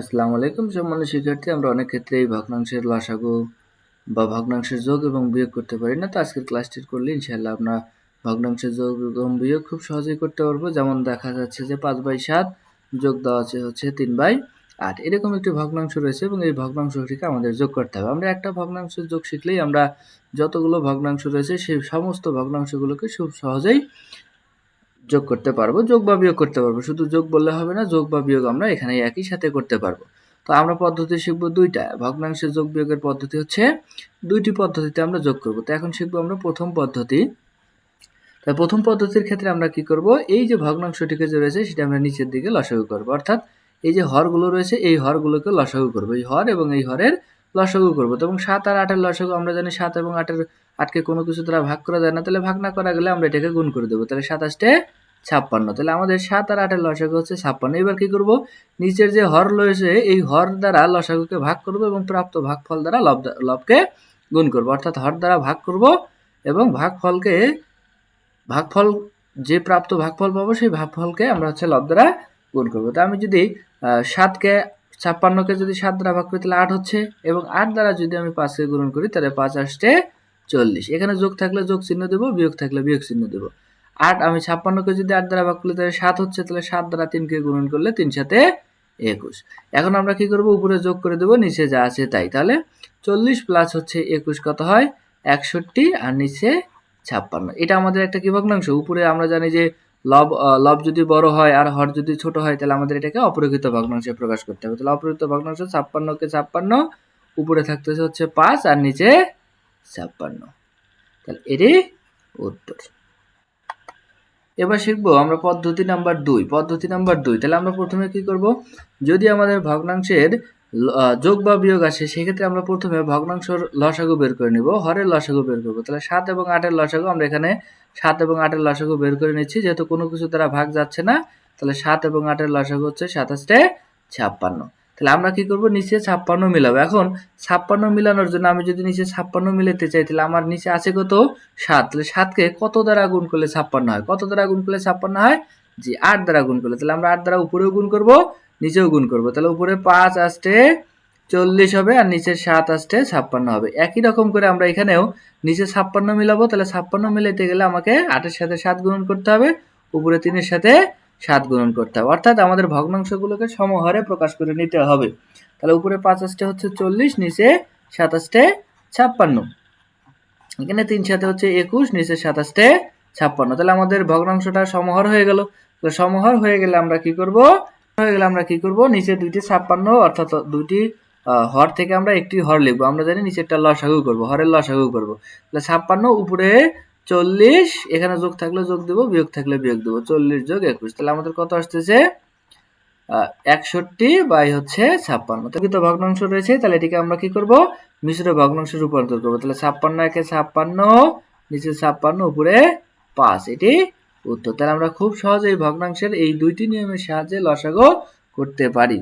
আসসালামু আলাইকুম, সম্মানিত শিক্ষার্থী। আমরা অনেক ক্ষেত্রে এই ভগ্নাংশের লসাগু বা ভগ্নাংশের যোগ এবং বিয়োগ করতে পারি না, তো আজকের ক্লাসটি করলে ইনশাল্লাহ আমরা ভগ্নাংশের যোগ এবং বিয়োগ খুব সহজেই করতে পারব। যেমন দেখা যাচ্ছে যে পাঁচ বাই সাত যোগ দেওয়া আছে হচ্ছে তিন বাই আট। এরকম একটি ভগ্নাংশ রয়েছে এবং এই ভগ্নাংশটিকে আমাদের যোগ করতে হবে। আমরা একটা ভগ্নাংশের যোগ শিখলেই আমরা যতগুলো ভগ্নাংশ রয়েছে, সেই সমস্ত ভগ্নাংশগুলোকে খুব সহজেই যোগ করতে পারব, যোগ বা বিয়োগ করতে পারব। শুধু যোগ বললে হবে না, যোগ বা বিয়োগ আমরা এখানে একই সাথে করতে পারব। তো আমরা পদ্ধতি শিখব দুইটা। ভগ্নাংশের যোগ বিয়োগের পদ্ধতি হচ্ছে দুইটি পদ্ধতিতে আমরা যোগ করব। তো এখন শিখব আমরা প্রথম পদ্ধতি। তাই প্রথম পদ্ধতির ক্ষেত্রে আমরা কি করব? এই যে ভগ্নাংশটিকে যে রয়েছে, সেটা আমরা নিচের দিকে লসাগু করব। অর্থাৎ এই যে হরগুলো রয়েছে, এই হরগুলোকে লসাগু করব। এই হর এবং এই হরের লসাগু করব। তো এবং সাত আর আটের লসাগু আমরা জানি, সাত এবং আটের আটকে কোনো কিছু দ্বারা ভাগ করা যায় না। তাহলে ভাগ না করা গেলে আমরা এটাকে গুণ করে দেবো। তাহলে সাতাশটে ছাপ্পান্ন। তাহলে আমাদের সাত আর আটের লসাগু হচ্ছে ছাপ্পান্ন। এবার কি করব? নিচের যে হর রয়েছে, এই হর দ্বারা লসাগুকে ভাগ করব এবং প্রাপ্ত ভাগফল দ্বারা লব লবকে গুণ করব। অর্থাৎ হর দ্বারা ভাগ করব এবং ভাগফলকে, ভাগফল, যে প্রাপ্ত ভাগফল পাবো, সেই ভাগফলকে আমরা হচ্ছে লব দ্বারা গুণ করব। তো আমি যদি সাতকে ছাপ্পান্নকে যদি সাত দ্বারা ভাগ করি, তাহলে আট হচ্ছে। এবং আট দ্বারা যদি আমি পাঁচকে গুণন করি, তাহলে পাঁচ আসছে চল্লিশ। এখানে যোগ থাকলে যোগ চিহ্ন দেবো, বিয়োগ থাকলে বিয়োগ চিহ্ন দেবো। আট, আমি ছাপ্পান্নকে যদি আট দ্বারা ভাগ করলে, তাহলে সাত হচ্ছে, তাহলে সাত দ্বারা তিনকে গুণন করলে তিন সাথে একুশ। এখন আমরা কি করব? উপরে যোগ করে দেবো, নিচে যা আছে তাই। তাহলে চল্লিশ প্লাস হচ্ছে একুশ, কত হয়? একষট্টি, আর নিচে ছাপ্পান্ন। এটা আমাদের একটা কি ভগ্নাংশ? উপরে আমরা জানি যে লব লব যদি বড় হয় আর হর যদি ছোট হয়, তাহলে আমাদের এটাকে অপরকৃত ভগ্নাংশে প্রকাশ করতে হবে। তাহলে অপরকৃত ভগ্নাংশ ছাপ্পান্নকে ছাপ্পান্ন, উপরে থাকতেছে হচ্ছে পাঁচ আর নিচে ছাপ্পান্ন। তাহলে এরই উত্তর। এবার শিখব আমরা পদ্ধতি নাম্বার দুই। পদ্ধতি নাম্বার দুই, তাহলে আমরা প্রথমে কি করব? যদি আমাদের ভগ্নাংশের যোগ বা বিয়োগ আসে সেক্ষেত্রে আমরা প্রথমে ভগ্নাংশর লসাগু বের করে নিব, হরের লসাগু বের করব। তাহলে সাত এবং আটের লসাগু আমরা এখানে সাত এবং আটের লসাগু বের করে নিচ্ছি, যেহেতু কোনো কিছু দ্বারা ভাগ যাচ্ছে না, তাহলে সাত এবং আটের লসাগু হচ্ছে সাতাশটে ছাপ্পান্ন। তাহলে আমরা কি করব? নিচে ছাপ্পান্ন মিলাবো। এখন ছাপ্পান্ন মিলানোর জন্য আমি যদি নিচে ছাপ্পান্ন মিলাতে চাই, তাহলে আমার নিচে আছে কত? সাত। তাহলে সাতকে কত দ্বারা গুণ করলে ছাপ্পান্ন হয়? কত দ্বারা গুণ করলে ছাপ্পান্ন হয়? জি, আট দ্বারা গুণ করলে। তাহলে আমরা আট দ্বারা উপরেও গুণ করব নিচেও গুণ করব। তাহলে উপরে পাঁচ আসতে চল্লিশ হবে আর নিচে সাত আসতে ছাপ্পান্ন হবে। একই রকম করে আমরা এখানেও নিচে ছাপ্পান্ন মিলাবো। তাহলে ছাপ্পান্ন মিলাইতে গেলে আমাকে আটের সাথে সাত গুণন করতে হবে, উপরে তিনের সাথে সাত গুণন করতে হবে। অর্থাৎ আমাদের ভগ্নাংশগুলোকে সমহারে প্রকাশ করে নিতে হবে। তাহলে উপরে পাঁচ আসতে হচ্ছে চল্লিশ, নিচে সাতাশটে ছাপ্পান্ন। এখানে তিন সাথে হচ্ছে একুশ, নিচে সাতাশটে ছাপ্পান্ন। তাহলে আমাদের ভগ্নাংশটা সমহর হয়ে গেল। সমহর হয়ে গেলে আমরা কি করব? হয়ে গেলে আমরা কি করব? নিচে দুইটি ছাপ্পান্ন, অর্থাৎ দুইটি হর থেকে আমরা একটি হর লিখব। আমরা জানি নিচে নিচেরটা লসাগু করব, হরের লসাগু করব। তাহলে ছাপ্পান্ন, উপরে চল্লিশ, এখানে যোগ থাকলে যোগ দেবো, বিয়োগ থাকলে বিয়োগ দেবো, চল্লিশ যোগ একুশ। তাহলে আমাদের কত আসতেছে? একষট্টি বাই হচ্ছে ছাপ্পান্ন। তো ভগ্নাংশ রয়েছে, তাহলে এটিকে আমরা কি করব? মিশ্র ভগ্নাংশে রূপান্তর করব। তাহলে ছাপ্পান্ন একে ছাপ্পান্ন, নিচে ছাপ্পান্ন, উপরে পাঁচ। এটি উত্তর। তাহলে আমরা খুব সহজেই ভগ্নাংশের এই দুইটি নিয়মের সাহায্যে লসাগু করতে পারি।